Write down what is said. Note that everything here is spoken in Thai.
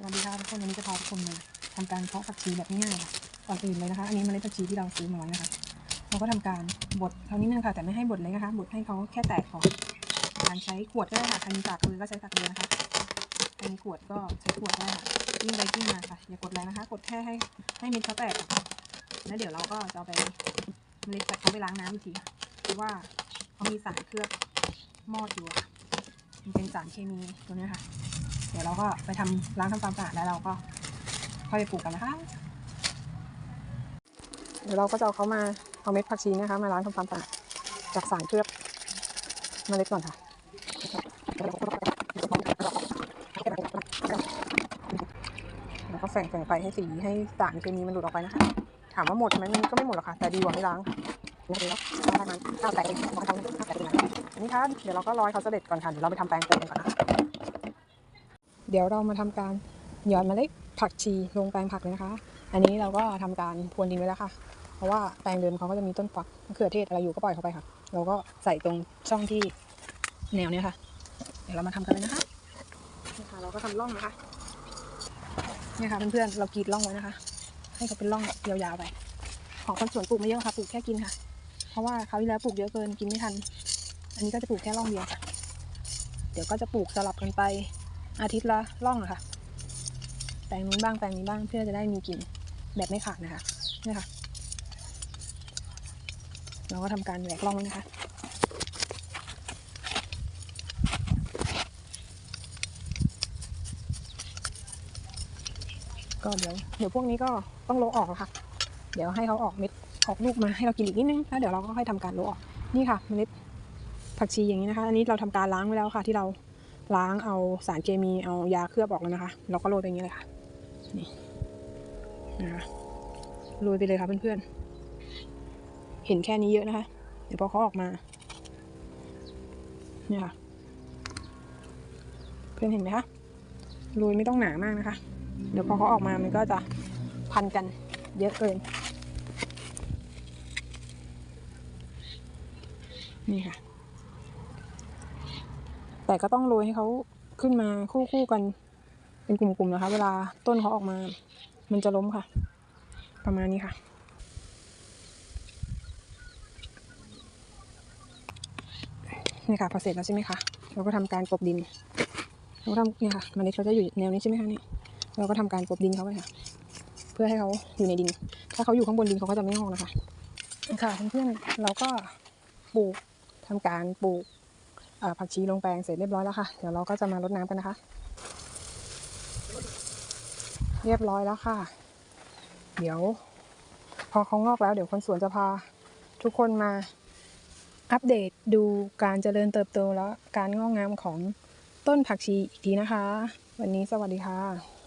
สวัสดีค่ะทุกคนวันนี้จะพาทุกคนมาทำการเพาะผักชีแบบง่ายๆค่ะก่อนอื่นเลยนะคะ อันนี้เมล็ดผักชีที่เราซื้อมาไว้นะคะเราก็ทำการบดเท่านี้นึงค่ะแต่ไม่ให้บดเลยนะคะบดให้เขาแค่แตกพอการใช้ขวดก็ได้ค่ะใครมีปากมือก็ใช้ปากมือนะคะใครมีขวดก็ใช้ขวดได้ค่ะยิ่งไปยิ่งมาค่ะ อย่ากดแรงนะคะ กดแค่ให้ให้เม็ดเขาแตกแล้วเดี๋ยวเราก็จะไปเมล็ดเขาไปล้างน้ำอีกทีค่ะเพราะว่าเขามีสารเคลือบมอดอยู่มันเป็นสารเคมีตัวนี้ค่ะ เดี๋ยวเราก็ไปทำล้างทำความสะอาดแล้วเราก็ค่อยไปปลูกกันนะคะ เดี๋ยวเราก็จะเอาเขามาเอาเม็ดผักชีนะคะ มาล้างทำความสะอาดจากสารเคลือบเมล็ดก่อนค่ะแล้วก็แฝงแฝงไปให้สีให้สารเคมีมันหลุดออกไปนะคะ ถามว่าหมดไหมมันก็ไม่หมดหรอกค่ะ แต่ดีกว่าไม่ล้างค่ะเดี๋ยวเราประมาณข้าวแตกเองข้าวแตกเองข้าวแตกเองอันนี้ค่ะเดี๋ยวเราก็รอให้เขาเสด็จก่อนค่ะเดี๋ยวเราไปทำแปลงปลูกกันก่อนนะ เดี๋ยวเรามาทำการหย่อดเมล็ดผักชีลงแปลงผักเลยนะคะ อันนี้เราก็ทำการพรวนดินไว้แล้วค่ะ เพราะว่าแปลงเดิมเขาก็จะมีต้นฝักมะเขือเทศอะไรอยู่ก็ปล่อยเขาไปค่ะ เราก็ใส่ตรงช่องที่แนวเนี้ยค่ะ เดี๋ยวเรามาทำกันเลยนะคะนี่ค่ะเราก็ทำร่องนะคะเนี่ยค่ะเพื่อนๆเรากรีดร่องไว้นะคะ ให้เขาเป็นร่องยาวๆไป ของคนสวนปลูกไม่เยอะค่ะปลูกแค่กินค่ะ เพราะว่าคราที่แล้วปลูกเยอะเกินกินไม่ทัน อันนี้ก็จะปลูกแค่ร่องเดียวค่ะ เดี๋ยวก็จะปลูกสลับกันไป อาทิตย์ละร่องอะค่ะ แปลงนู้นบ้างแปลงนี้บ้างเพื่อจะได้มีกลิ่นแบบไม่ขาดนะคะนี่ค่ะ เราก็ทำการแหวกร่องนะคะก็เดี๋ยวเดี๋ยวพวกนี้ก็ต้องโลออกแล้วค่ะ เดี๋ยวให้เขาออกเม็ดออกลูกมาให้เรากินอีกนิดนึงแล้วเดี๋ยวเราก็ค่อยทำการโลออกนี่ค่ะเมล็ดผักชีอย่างนี้นะคะ อันนี้เราทำการล้างไว้แล้วค่ะที่เรา ล้างเอาสารเคมีเอายาเคลือบออกแล้วนะคะ เราก็โรยไปอย่างนี้เลยค่ะ นี่นะคะโรยไปเลยค่ะเพื่อนๆ เห็นแค่นี้เยอะนะคะ เดี๋ยวพอเขาออกมา เนี่ยค่ะ เพื่อนเห็นไหมคะ โรยไม่ต้องหนามากนะคะ เดี๋ยวพอเขาออกมา มันก็จะพันกันเยอะเกิน นี่ค่ะ แต่ก็ต้องโรยให้เขาขึ้นมาคู่คู่ๆกัน เป็นกลุ่มๆนะคะ เวลาต้นเขาออกมา มันจะล้มค่ะ ประมาณนี้ค่ะนี่ค่ะพอเสร็จแล้วใช่ไหมคะเราก็ทำการกลบดินเราก็ทำเนี่ยค่ะเมล็ดเขาจะอยู่แนวนี้ใช่ไหมคะเนี่ยเราก็ทำการกลบดินเขาไปค่ะ เพื่อให้เขาอยู่ในดิน ถ้าเขาอยู่ข้างบนดินเขาก็จะไม่งอกนะคะค่ะเพื่อนๆเราก็ปลูกทำการปลูก ผักชีลงแปลงเสร็จเรียบร้อยแล้วค่ะ เดี๋ยวเราก็จะมารดน้ำกันนะคะ เรียบร้อยแล้วค่ะ เดี๋ยว พอเขางอกแล้วเดี๋ยวคนสวนจะพา ทุกคนมาอัปเดตดูการเจริญเติบโตและการงอกงามของต้นผักชีอีกทีนะคะ วันนี้สวัสดีค่ะ